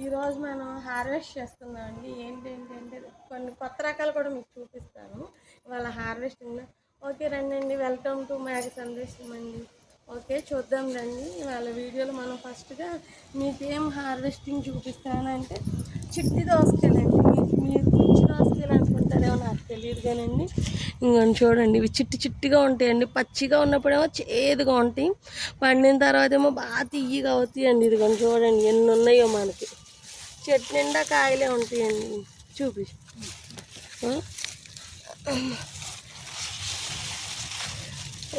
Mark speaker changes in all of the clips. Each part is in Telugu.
Speaker 1: ఈరోజు మనం హార్వెస్ట్ చేస్తున్నాం అండి. ఏంటంటే అంటే కొన్ని కొత్త రకాలు కూడా మీకు చూపిస్తాను. ఇవాళ హార్వెస్టింగ్ ఓకే రండి అండి వెల్కమ్ టు మ్యాగ్ సందేశం అండి. ఓకే చూద్దాం రండి. ఇవాళ వీడియోలో మనం ఫస్ట్గా మీకు ఏం హార్వెస్టింగ్ చూపిస్తానంటే చిట్టి దోసకాయలండి. మీరు పిచ్చి దోసకాయలు అనుకుంటారేమో నాకు తెలియదు కానండి. ఇంకొని చూడండి. ఇవి చిట్టి చిట్టిగా ఉంటాయండి. పచ్చిగా ఉన్నప్పుడేమో చేదుగా ఉంటాయి. పండిన తర్వాత ఏమో బాగా తీయగా అవుతాయండి. ఇదిగోండి చూడండి. ఎన్ని ఉన్నాయో మనకి. చెట్టు నిండా కాయలే ఉంటాయండి. చూపి.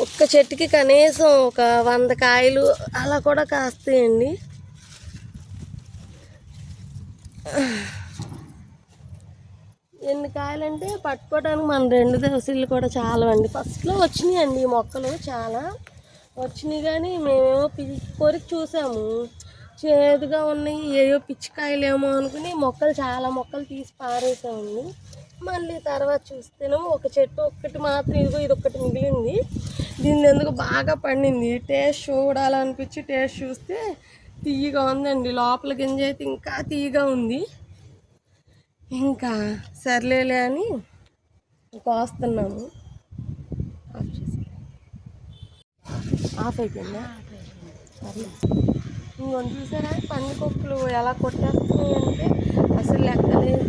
Speaker 1: ఒక్క చెట్టుకి కనీసం ఒక వంద కాయలు అలా కూడా కాస్తాయండి. ఎన్ని కాయలంటే పట్టుకోవడానికి మన రెండు దోశలు కూడా చాలా అండి ఫస్ట్లో వచ్చినాయి అండి ఈ మొక్కలు చాలా. వచ్చినాయి కానీ మేమేమో పిలిచి కొరికి చూసాము. చేదుగా ఉన్నాయి. ఏయో పిచ్చికాయలేమో అనుకుని మొక్కలు చాలా మొక్కలు తీసి పారేసామండి. మళ్ళీ తర్వాత చూస్తేనేమో ఒక చెట్టు ఒక్కటి మాత్రం ఇదిగో ఇది ఒక్కటి మిగిలింది. దీని ఎందుకు బాగా పండింది? టేస్ట్ చూడాలనిపించి టేస్ట్ చూస్తే తీయగా ఉందండి. లోపల గింజ అయితే ఇంకా తీయగా ఉంది. ఇంకా సర్లేలే అని కోస్తున్నాము ఆఫ్ చేసి ఆఫ్ అయిపోయిందా? సర్లే. చూసారా? పందికొక్కులు ఎలా కొట్టేస్తున్నాయి అంటే అసలు లెక్కలేదు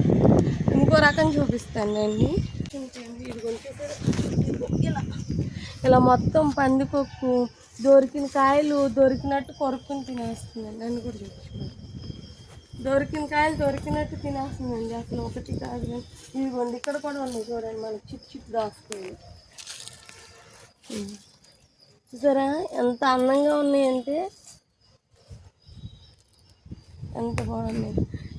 Speaker 1: ఇంకో రకం చూపిస్తానండి చూడండి ఇది చూసారా? ఇలా. ఇలా మొత్తం పందికొక్కు దొరికిన కాయలు దొరికినట్టు కొరుక్కుని తినేస్తుందండి నన్ను కూడా చూపించుకోండి దొరికిన కాయలు దొరికినట్టు తినేస్తుందండి అసలు ఒకటి కాదు. కానీ ఇదిగోండి ఇక్కడ కూడా ఉన్నాయి చూడండి మనకి చిట్ చిట్ దాస్తుంది చూసారా? ఎంత అందంగా ఉన్నాయంటే ఎంత బాగుంది.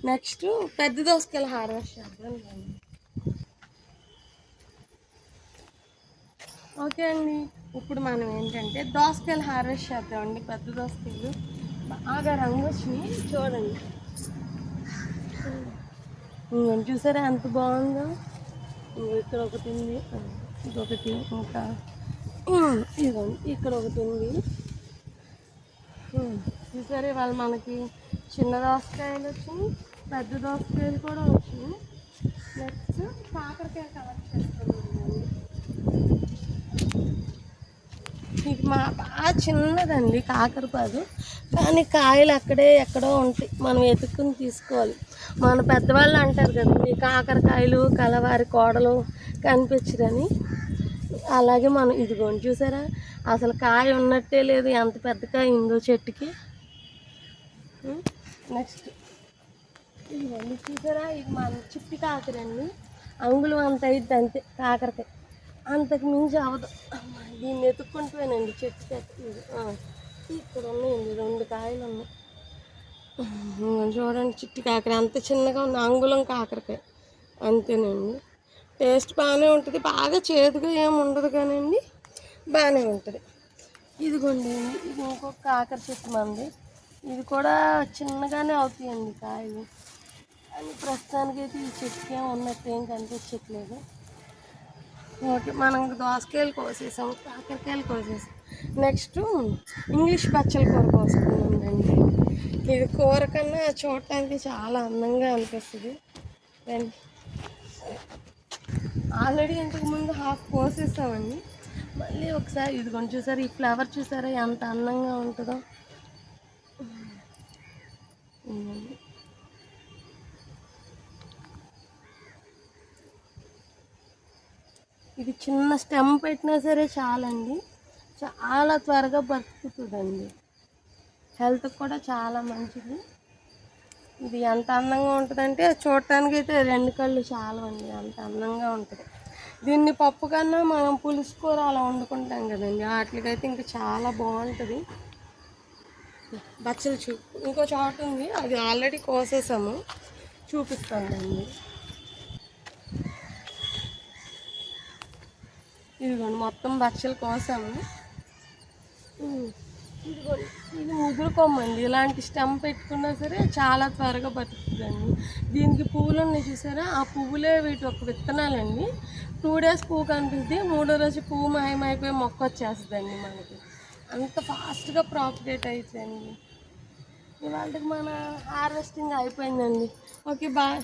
Speaker 1: నెక్స్ట్ పెద్ద దోసకాయలు హార్వెస్ట్ చేద్దాం. ఓకే అండి. ఇప్పుడు మనం ఏంటంటే దోసకాయలు హార్వెస్ట్ చేద్దామండి. పెద్ద దోసకాయలు. బాగా రంగు వచ్చినాయి. చూడండి. ఇంకొని చూసారా? ఎంత బాగుందో? ఇక్కడ ఒకటి ఉంది. ఇదొకటి ఇంకా. ఉమ్, ఇదిగోండి. ఇక్కడ ఒకటి ఉంది. చూసారా వాళ్ళు మనకి చిన్న దోసకాయలు వచ్చినాయి పెద్ద దోసకాయలు కూడా వచ్చినాయి. నెక్స్ట్ కాకరకాయ కలెక్ట్ చేసుకున్నాను ఇది మా బాగా చిన్నదండి కాకరపాదు కానీ కాయలు అక్కడే ఎక్కడో ఉంటాయి. మనం వెతుక్కుని తీసుకోవాలి. మన పెద్దవాళ్ళు అంటారు కదా ఈ కాకరకాయలు కలవారి కోడలు కనిపించరని. అలాగే మనం ఇదిగోండి చూసారా? అసలు కాయ ఉన్నట్టే లేదు. ఎంత పెద్ద కాయ ఉందో చెట్టుకి. నెక్స్ట్. ఇదిగోండి చూసారా? ఇది మన చిట్టి కాకరండి అంగుళం అంత అయింది అంతే కాకరకాయ అంతకు మించి అవదు అమ్మ, దీన్ని ఎత్తుక్కుంటూనండి చెట్టు చెట్టు ఇది, ఇక్కడ ఉన్నాయండి రెండు కాయలు ఉన్నాయి. చూడండి చిట్టి కాకర అంత చిన్నగా ఉంది. అంగుళం కాకరకాయ అంతేనండి. టేస్ట్ బాగానే ఉంటుంది. బాగా చేదుగా ఏమి ఉండదు కానండి బాగానే ఉంటుంది. ఇదిగోండి ఇది ఇంకొక కాకర చెట్టు మంది. ఇది కూడా చిన్నగానే అవుతాయండి కాయలు. అని ప్రస్తుతానికి అయితే ఈ చెట్టుకి ఏమి ఉన్నట్టు ఏం కనిపించట్లేదు. ఓకే మనం దోసకాయలు కోసేసాం కాకరకాయలు కోసేసాం. నెక్స్ట్ ఇంగ్లీష్ పచ్చల కూర కోసుకున్నామండి ఇది కూర కన్నా చూడటానికి చాలా అందంగా అనిపిస్తుంది. రండి. ఆల్రెడీ ఇంతకుముందు హాఫ్ కోసేసామండి. మళ్ళీ ఒకసారి ఇదిగోండి చూసారు ఈ ఫ్లవర్ చూసారా ఎంత అందంగా ఉంటుందో. ఇది చిన్న స్టెమ్ పెట్టినా సరే చాలండి. చాలా త్వరగా బతుకుతుందండి. హెల్త్ కూడా చాలా మంచిది. ఇది ఎంత అందంగా ఉంటుందంటే చూడటానికి అయితే రెండు కళ్ళు చాలా అండి అంత అందంగా ఉంటుంది. దీన్ని పప్పు కన్నా మనం పులుసు కూర అలా వండుకుంటాం కదండి. వాటికైతే ఇంకా చాలా బాగుంటుంది. బచ్చలు చూ ఇంకో చోట ఉంది. అది ఆల్రెడీ కోసేసాము. చూపిస్తానండి ఇదిగోండి మొత్తం బచ్చలు కోసాము. ఇదిగోండి ఇది ముదురుకోమండి ఇలాంటి స్టెమ్ పెట్టుకున్నా సరే చాలా త్వరగా బతుకుతుందండి. దీనికి పువ్వులు ఉన్నాయి చూసారా? ఆ పువ్వులే వీటి ఒక విత్తనాలండి. టూ డేస్ పువ్వు కనిపిస్తుంది మూడో రోజు పువ్వు మాయమైపోయి మొక్క వచ్చేస్తుందండి మనకి. అంత ఫాస్ట్గా ప్రాపగేట్ అవుతుందండి ఇవాళకి మన హార్వెస్టింగ్ అయిపోయిందండి. ఓకే బా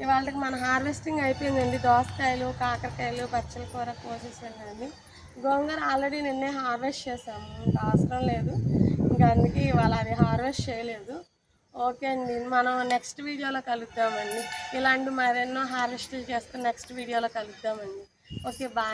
Speaker 1: ఇవాళకి మన హార్వెస్టింగ్ అయిపోయిందండి. దోసకాయలు కాకరకాయలు పచ్చల కూర కోసేసానండి. గోంగూర ఆల్రెడీ నిన్నే హార్వెస్ట్ చేసాము. ఇంకా అవసరం లేదు. ఇంకా అందుకే ఇవాళ అది హార్వెస్ట్ చేయలేదు. ఓకే అండి మనం నెక్స్ట్ వీడియోలో కలుద్దామండి. ఇలాంటి మరెన్నో హార్వెస్ట్లు చేస్తే నెక్స్ట్ వీడియోలో కలుద్దామండి. Okay bye.